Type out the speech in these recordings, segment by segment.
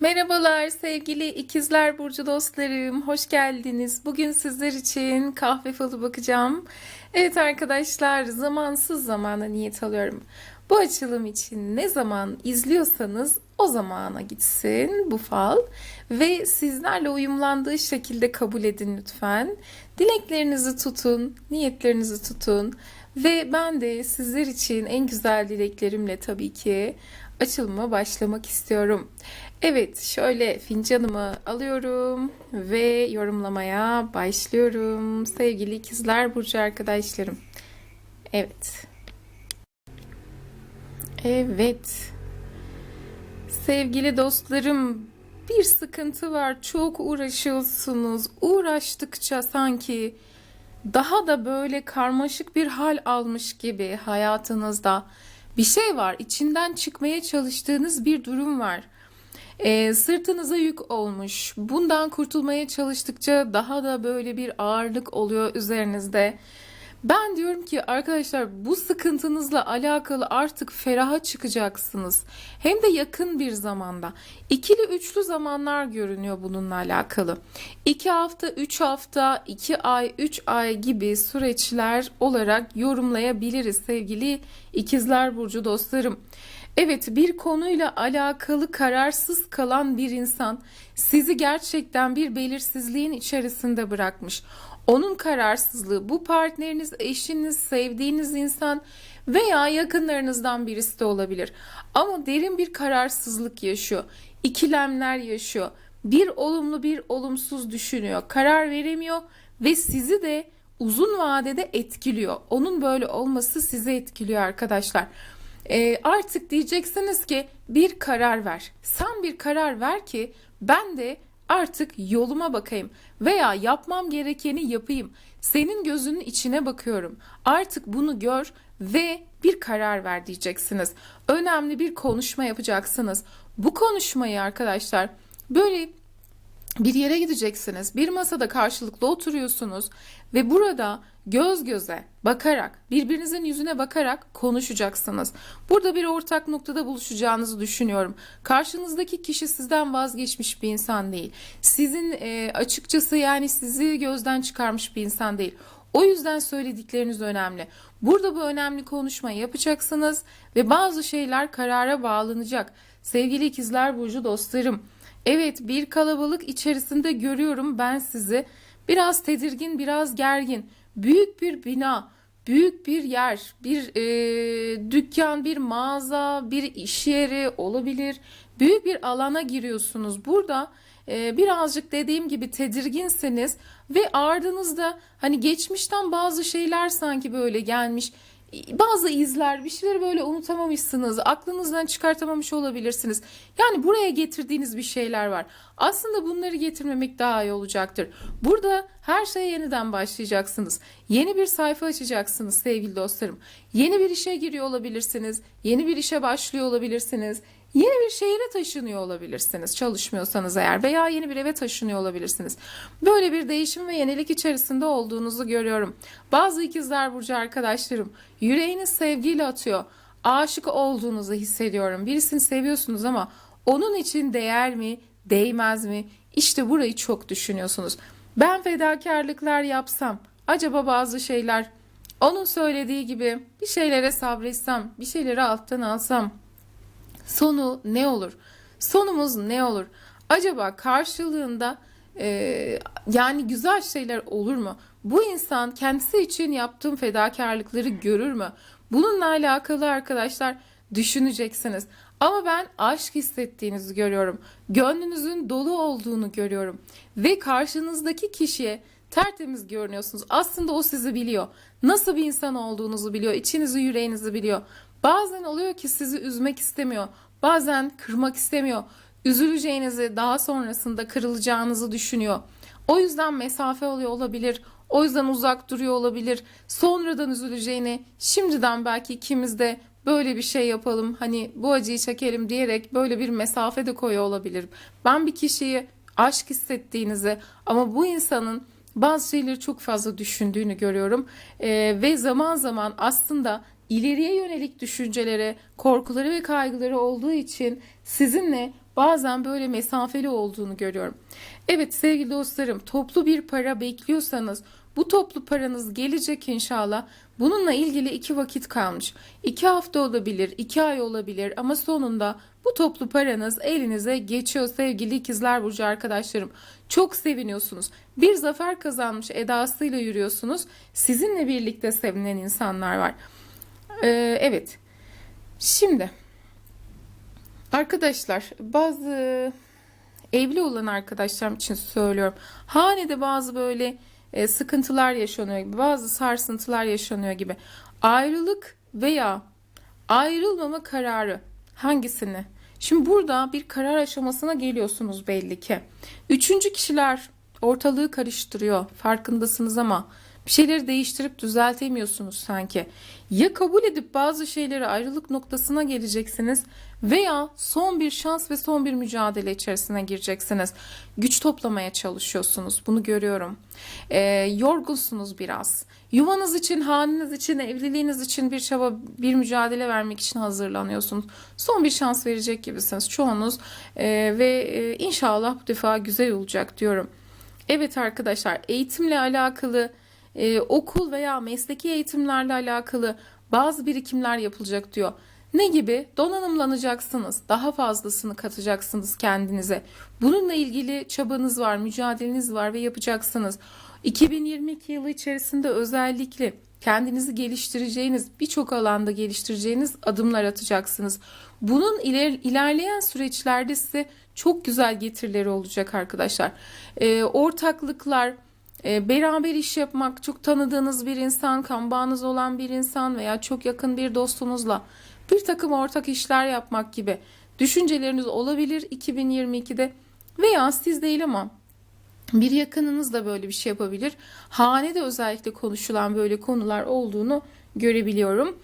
Merhabalar sevgili ikizler burcu dostlarım. Hoş geldiniz. Bugün sizler için kahve falı bakacağım. Evet arkadaşlar zamansız zamana niyet alıyorum. Bu açılım için ne zaman izliyorsanız o zamana gitsin bu fal ve sizlerle uyumlandığı şekilde kabul edin lütfen. Dileklerinizi tutun, niyetlerinizi tutun ve ben de sizler için en güzel dileklerimle tabii ki açılıma başlamak istiyorum. Evet, şöyle fincanımı alıyorum ve yorumlamaya başlıyorum. Sevgili ikizler burcu arkadaşlarım. Evet. Evet. Sevgili dostlarım, bir sıkıntı var. Çok uğraşıyorsunuz. Uğraştıkça sanki daha da böyle karmaşık bir hal almış gibi hayatınızda bir şey var. İçinden çıkmaya çalıştığınız bir durum var. Ee, sırtınıza yük olmuş. Bundan kurtulmaya çalıştıkça daha da böyle bir ağırlık oluyor üzerinizde. Ben diyorum ki arkadaşlar bu sıkıntınızla alakalı artık feraha çıkacaksınız. Hem de yakın bir zamanda. İkili üçlü zamanlar görünüyor bununla alakalı. 2 hafta, 3 hafta, 2 ay, 3 ay gibi süreçler olarak yorumlayabiliriz sevgili ikizler burcu dostlarım. Evet bir konuyla alakalı kararsız kalan bir insan sizi gerçekten bir belirsizliğin içerisinde bırakmış. Onun kararsızlığı bu partneriniz, eşiniz, sevdiğiniz insan veya yakınlarınızdan birisi de olabilir. Ama derin bir kararsızlık yaşıyor. İkilemler yaşıyor. Bir olumlu bir olumsuz düşünüyor. Karar veremiyor ve sizi de uzun vadede etkiliyor. Onun böyle olması sizi etkiliyor arkadaşlar. Ee, artık diyeceksiniz ki bir karar ver. Sen bir karar ver ki ben de artık yoluma bakayım veya yapmam gerekeni yapayım. Senin gözünün içine bakıyorum. Artık bunu gör ve bir karar ver diyeceksiniz. Önemli bir konuşma yapacaksınız. Bu konuşmayı arkadaşlar böyle bir yere gideceksiniz. Bir masada karşılıklı oturuyorsunuz ve burada göz göze bakarak, birbirinizin yüzüne bakarak konuşacaksınız. Burada bir ortak noktada buluşacağınızı düşünüyorum. Karşınızdaki kişi sizden vazgeçmiş bir insan değil. Sizin e, açıkçası yani sizi gözden çıkarmış bir insan değil. O yüzden söyledikleriniz önemli. Burada bu önemli konuşmayı yapacaksınız ve bazı şeyler karara bağlanacak. Sevgili ikizler burcu dostlarım, Evet bir kalabalık içerisinde görüyorum ben sizi. Biraz tedirgin, biraz gergin. Büyük bir bina, büyük bir yer, bir e, dükkan, bir mağaza, bir iş yeri olabilir. Büyük bir alana giriyorsunuz. Burada e, birazcık dediğim gibi tedirginsiniz ve ardınızda hani geçmişten bazı şeyler sanki böyle gelmiş bazı izler, bir şeyleri böyle unutamamışsınız, aklınızdan çıkartamamış olabilirsiniz. Yani buraya getirdiğiniz bir şeyler var. Aslında bunları getirmemek daha iyi olacaktır. Burada her şeye yeniden başlayacaksınız. Yeni bir sayfa açacaksınız sevgili dostlarım. Yeni bir işe giriyor olabilirsiniz. Yeni bir işe başlıyor olabilirsiniz. Yeni bir şehire taşınıyor olabilirsiniz çalışmıyorsanız eğer veya yeni bir eve taşınıyor olabilirsiniz. Böyle bir değişim ve yenilik içerisinde olduğunuzu görüyorum. Bazı ikizler burcu arkadaşlarım yüreğiniz sevgiyle atıyor. Aşık olduğunuzu hissediyorum. Birisini seviyorsunuz ama onun için değer mi, değmez mi? İşte burayı çok düşünüyorsunuz. Ben fedakarlıklar yapsam acaba bazı şeyler onun söylediği gibi bir şeylere sabretsem, bir şeyleri alttan alsam Sonu ne olur? Sonumuz ne olur? Acaba karşılığında e, yani güzel şeyler olur mu? Bu insan kendisi için yaptığım fedakarlıkları görür mü? Bununla alakalı arkadaşlar düşüneceksiniz. Ama ben aşk hissettiğinizi görüyorum. Gönlünüzün dolu olduğunu görüyorum. Ve karşınızdaki kişiye tertemiz görünüyorsunuz. Aslında o sizi biliyor. Nasıl bir insan olduğunuzu biliyor. İçinizi yüreğinizi biliyor. Bazen oluyor ki sizi üzmek istemiyor. Bazen kırmak istemiyor. Üzüleceğinizi, daha sonrasında kırılacağınızı düşünüyor. O yüzden mesafe oluyor olabilir. O yüzden uzak duruyor olabilir. Sonradan üzüleceğini, şimdiden belki ikimiz de böyle bir şey yapalım, hani bu acıyı çekelim diyerek böyle bir mesafe de koyuyor olabilir. Ben bir kişiyi aşk hissettiğinizi ama bu insanın bazı şeyleri çok fazla düşündüğünü görüyorum. Ee, ve zaman zaman aslında ileriye yönelik düşüncelere, korkuları ve kaygıları olduğu için sizinle bazen böyle mesafeli olduğunu görüyorum. Evet sevgili dostlarım toplu bir para bekliyorsanız bu toplu paranız gelecek inşallah. Bununla ilgili iki vakit kalmış. İki hafta olabilir, iki ay olabilir ama sonunda bu toplu paranız elinize geçiyor sevgili ikizler burcu arkadaşlarım. Çok seviniyorsunuz. Bir zafer kazanmış edasıyla yürüyorsunuz. Sizinle birlikte sevinen insanlar var. Ee, evet. Şimdi arkadaşlar bazı evli olan arkadaşlarım için söylüyorum. Hanede bazı böyle e, sıkıntılar yaşanıyor gibi, bazı sarsıntılar yaşanıyor gibi. Ayrılık veya ayrılmama kararı hangisini? Şimdi burada bir karar aşamasına geliyorsunuz belli ki. Üçüncü kişiler ortalığı karıştırıyor. Farkındasınız ama bir şeyleri değiştirip düzeltemiyorsunuz sanki. Ya kabul edip bazı şeyleri ayrılık noktasına geleceksiniz veya son bir şans ve son bir mücadele içerisine gireceksiniz. Güç toplamaya çalışıyorsunuz. Bunu görüyorum. Ee, yorgunsunuz biraz. Yuvanız için, haneniz için, evliliğiniz için bir çaba, bir mücadele vermek için hazırlanıyorsunuz. Son bir şans verecek gibisiniz çoğunuz Ee, ve e, inşallah bu defa güzel olacak diyorum. Evet arkadaşlar eğitimle alakalı e, okul veya mesleki eğitimlerle alakalı bazı birikimler yapılacak diyor. Ne gibi? Donanımlanacaksınız. Daha fazlasını katacaksınız kendinize. Bununla ilgili çabanız var, mücadeleniz var ve yapacaksınız. 2022 yılı içerisinde özellikle kendinizi geliştireceğiniz, birçok alanda geliştireceğiniz adımlar atacaksınız. Bunun iler, ilerleyen süreçlerde size çok güzel getirileri olacak arkadaşlar. Ee, ortaklıklar, e, beraber iş yapmak, çok tanıdığınız bir insan, kan bağınız olan bir insan veya çok yakın bir dostunuzla bir takım ortak işler yapmak gibi düşünceleriniz olabilir 2022'de veya siz değil ama bir yakınınız da böyle bir şey yapabilir. Hanede özellikle konuşulan böyle konular olduğunu görebiliyorum.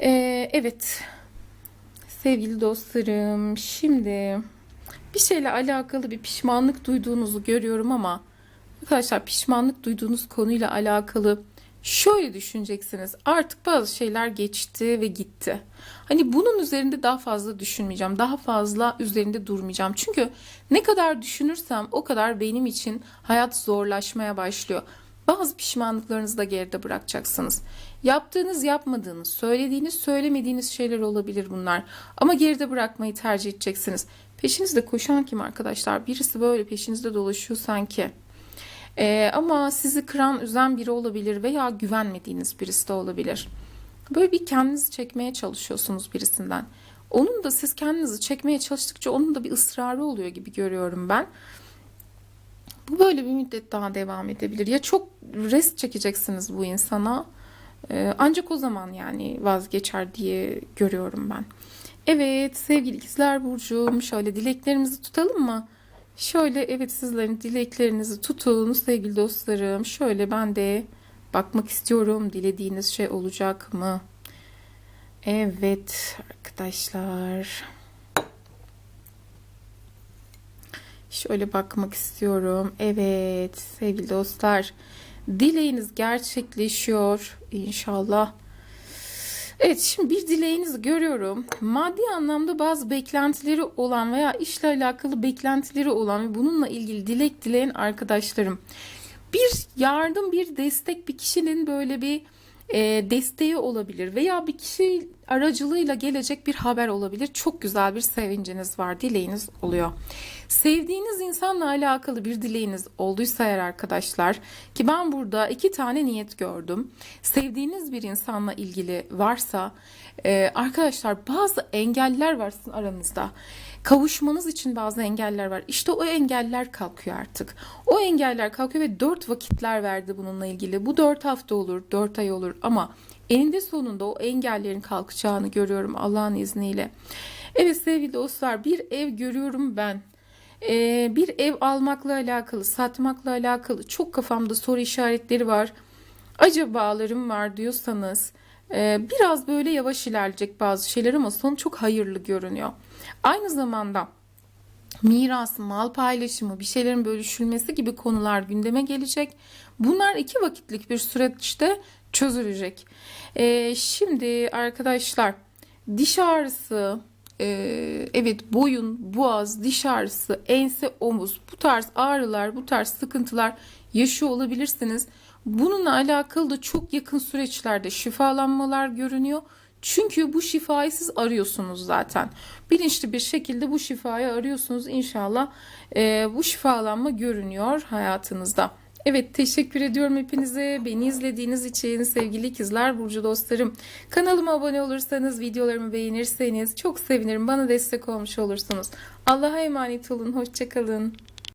Ee, evet sevgili dostlarım şimdi bir şeyle alakalı bir pişmanlık duyduğunuzu görüyorum ama arkadaşlar pişmanlık duyduğunuz konuyla alakalı şöyle düşüneceksiniz. Artık bazı şeyler geçti ve gitti. Hani bunun üzerinde daha fazla düşünmeyeceğim. Daha fazla üzerinde durmayacağım. Çünkü ne kadar düşünürsem o kadar benim için hayat zorlaşmaya başlıyor. Bazı pişmanlıklarınızı da geride bırakacaksınız. Yaptığınız, yapmadığınız, söylediğiniz, söylemediğiniz şeyler olabilir bunlar. Ama geride bırakmayı tercih edeceksiniz. Peşinizde koşan kim arkadaşlar? Birisi böyle peşinizde dolaşıyor sanki. Ee, ama sizi kıran, üzen biri olabilir veya güvenmediğiniz birisi de olabilir. Böyle bir kendinizi çekmeye çalışıyorsunuz birisinden. Onun da siz kendinizi çekmeye çalıştıkça onun da bir ısrarı oluyor gibi görüyorum ben. Bu böyle bir müddet daha devam edebilir. Ya çok rest çekeceksiniz bu insana. Ee, ancak o zaman yani vazgeçer diye görüyorum ben. Evet sevgili ikizler burcum şöyle dileklerimizi tutalım mı? Şöyle evet sizlerin dileklerinizi tutun sevgili dostlarım. Şöyle ben de bakmak istiyorum. Dilediğiniz şey olacak mı? Evet arkadaşlar. Şöyle bakmak istiyorum. Evet sevgili dostlar. Dileğiniz gerçekleşiyor inşallah. Evet şimdi bir dileğinizi görüyorum. Maddi anlamda bazı beklentileri olan veya işle alakalı beklentileri olan ve bununla ilgili dilek dileyen arkadaşlarım. Bir yardım, bir destek, bir kişinin böyle bir e, desteği olabilir veya bir kişi aracılığıyla gelecek bir haber olabilir. Çok güzel bir sevinciniz var, dileğiniz oluyor. Sevdiğiniz insanla alakalı bir dileğiniz olduysa eğer arkadaşlar ki ben burada iki tane niyet gördüm. Sevdiğiniz bir insanla ilgili varsa e, arkadaşlar bazı engeller var sizin aranızda. Kavuşmanız için bazı engeller var. İşte o engeller kalkıyor artık. O engeller kalkıyor ve dört vakitler verdi bununla ilgili. Bu dört hafta olur, dört ay olur ama eninde sonunda o engellerin kalkacağını görüyorum Allah'ın izniyle. Evet sevgili dostlar bir ev görüyorum ben. Ee, bir ev almakla alakalı, satmakla alakalı çok kafamda soru işaretleri var. Acabalarım var diyorsanız biraz böyle yavaş ilerleyecek bazı şeyler ama sonu çok hayırlı görünüyor. Aynı zamanda miras, mal paylaşımı, bir şeylerin bölüşülmesi gibi konular gündeme gelecek. Bunlar iki vakitlik bir süreçte çözülecek. Ee, şimdi arkadaşlar diş ağrısı, Ee, evet boyun, boğaz, diş ağrısı, ense, omuz bu tarz ağrılar, bu tarz sıkıntılar yaşıyor olabilirsiniz. Bununla alakalı da çok yakın süreçlerde şifalanmalar görünüyor. Çünkü bu şifayı siz arıyorsunuz zaten. Bilinçli bir şekilde bu şifayı arıyorsunuz. İnşallah e, bu şifalanma görünüyor hayatınızda. Evet teşekkür ediyorum hepinize. Beni izlediğiniz için sevgili ikizler Burcu dostlarım. Kanalıma abone olursanız, videolarımı beğenirseniz çok sevinirim. Bana destek olmuş olursunuz. Allah'a emanet olun. Hoşçakalın.